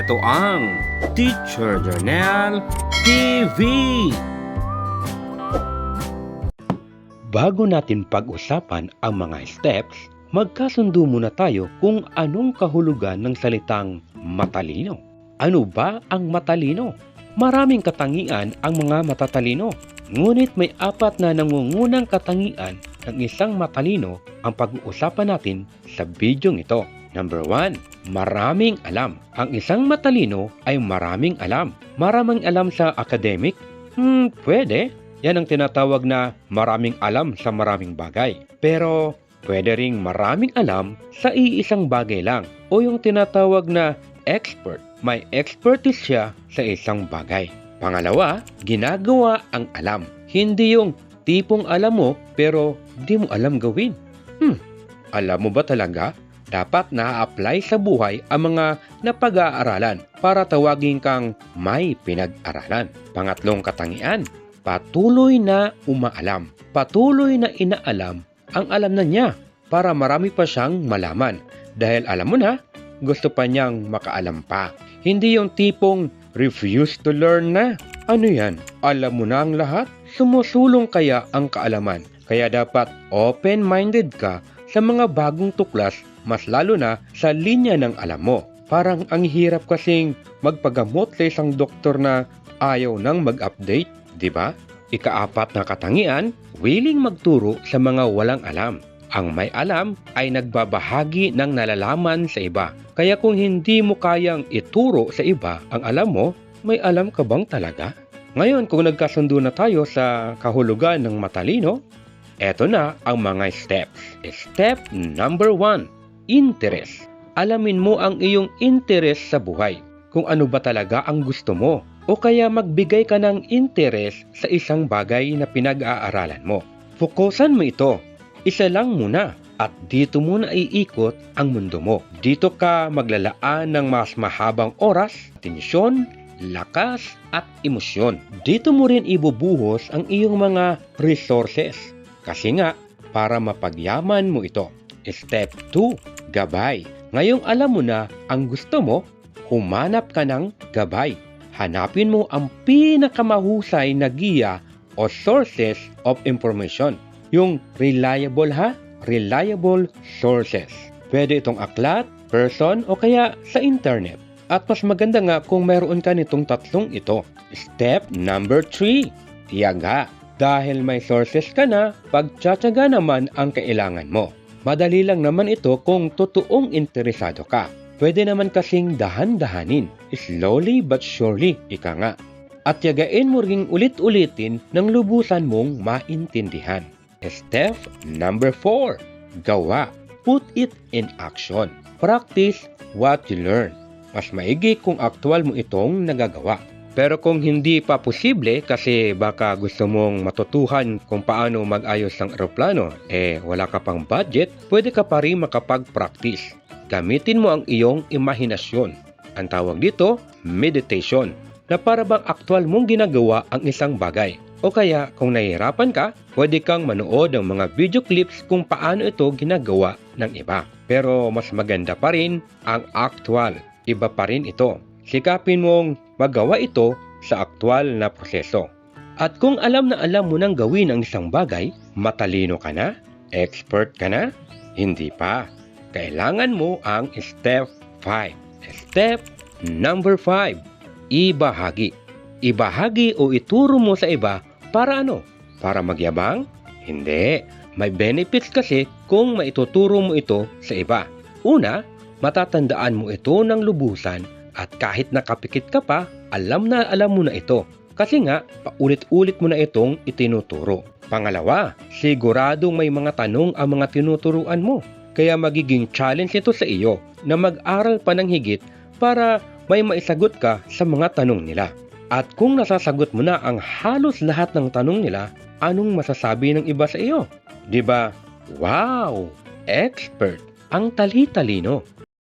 Ito ang Teacher Journal TV. Bago natin pag-usapan ang mga steps, magkasundo muna tayo kung anong kahulugan ng salitang matalino. Ano ba ang matalino? Maraming katangian ang mga matatalino, ngunit may apat na nangungunang katangian ng isang matalino ang pag-uusapan natin sa bidyong ito. Number 1, maraming alam. Ang isang matalino ay maraming alam. Maraming alam sa academic? Hmm, pwede. Yan ang tinatawag na maraming alam sa maraming bagay. Pero pwede ring maraming alam sa iisang bagay lang o yung tinatawag na expert. May expertise siya sa isang bagay. Pangalawa, ginagawa ang alam. Hindi yung tipong alam mo pero di mo alam gawin. Hmm, alam mo ba talaga? Dapat na-apply sa buhay ang mga napag-aaralan para tawagin kang may pinag-aralan. Pangatlong katangian, patuloy na umaalam. Patuloy na inaalam ang alam na niya para marami pa siyang malaman. Dahil alam mo na, gusto pa niyang makaalam pa. Hindi yung tipong refuse to learn na. Ano yan? Alam mo na ang lahat? Sumusulong kaya ang kaalaman. Kaya dapat open-minded ka sa mga bagong tuklas mas lalo na sa linya ng alam mo. Parang ang hirap kasing magpagamot sa isang doktor na ayaw nang mag-update, di ba? Ikaapat na katangian, willing magturo sa mga walang alam. Ang may alam ay nagbabahagi ng nalalaman sa iba. Kaya kung hindi mo kayang ituro sa iba ang alam mo, may alam ka bang talaga? Ngayon kung nagkasundo na tayo sa kahulugan ng matalino, eto na ang mga steps. Step number one, interest. Alamin mo ang iyong interest sa buhay. Kung ano ba talaga ang gusto mo. O kaya magbigay ka ng interest sa isang bagay na pinag-aaralan mo. Fokusan mo ito. Isa lang muna. At dito muna iikot ang mundo mo. Dito ka maglalaan ng mas mahabang oras, tensyon, lakas at emosyon. Dito mo rin ibubuhos ang iyong mga resources. Kasi nga, para mapagyaman mo ito. Step 2, gabay. Ngayong alam mo na ang gusto mo, humanap ka ng gabay. Hanapin mo ang pinakamahusay na giya o sources of information. Yung reliable ha? Reliable sources. Pwede itong aklat, person o kaya sa internet. At mas maganda nga kung mayroon ka nitong tatlong ito. Step number 3, tiyaga. Dahil may sources ka na, pagtsatsaga naman ang kailangan mo. Madali lang naman ito kung totoong interesado ka. Pwede naman kasing dahan-dahanin, slowly but surely, ika nga. At yagain mo ring ulit-ulitin ng lubusan mong maintindihan. Step number 4, gawa. Put it in action. Practice what you learn. Mas maigi kung aktwal mo itong nagagawa. Pero kung hindi pa posible kasi baka gusto mong matutuhan kung paano mag-ayos ng eroplano, eh wala ka pang budget, pwede ka pa rin makapag-practice. Gamitin mo ang iyong imahinasyon. Ang tawag dito, meditation, na para bang aktwal mong ginagawa ang isang bagay. O kaya kung nahihirapan ka, pwede kang manood ng mga video clips kung paano ito ginagawa ng iba. Pero mas maganda pa rin ang aktwal. Iba pa rin ito. Sikapin mong magawa ito sa aktwal na proseso. At kung alam na alam mo nang gawin ang isang bagay, matalino ka na? Expert ka na? Hindi pa. Kailangan mo ang step 5. Step number 5. Ibahagi. Ibahagi o ituro mo sa iba para ano? Para magyabang? Hindi. May benefits kasi kung maituturo mo ito sa iba. Una, matatandaan mo ito ng lubusan at kahit nakapikit ka pa, alam na alam mo na ito. Kasi nga, paulit-ulit mo na itong itinuturo. Pangalawa, siguradong may mga tanong ang mga tinuturuan mo. Kaya magiging challenge ito sa iyo na mag-aral pa ng higit para may maisagot ka sa mga tanong nila. At kung nasasagot mo na ang halos lahat ng tanong nila, anong masasabi ng iba sa iyo? 'Di ba? Wow! Expert! Ang tali-talino.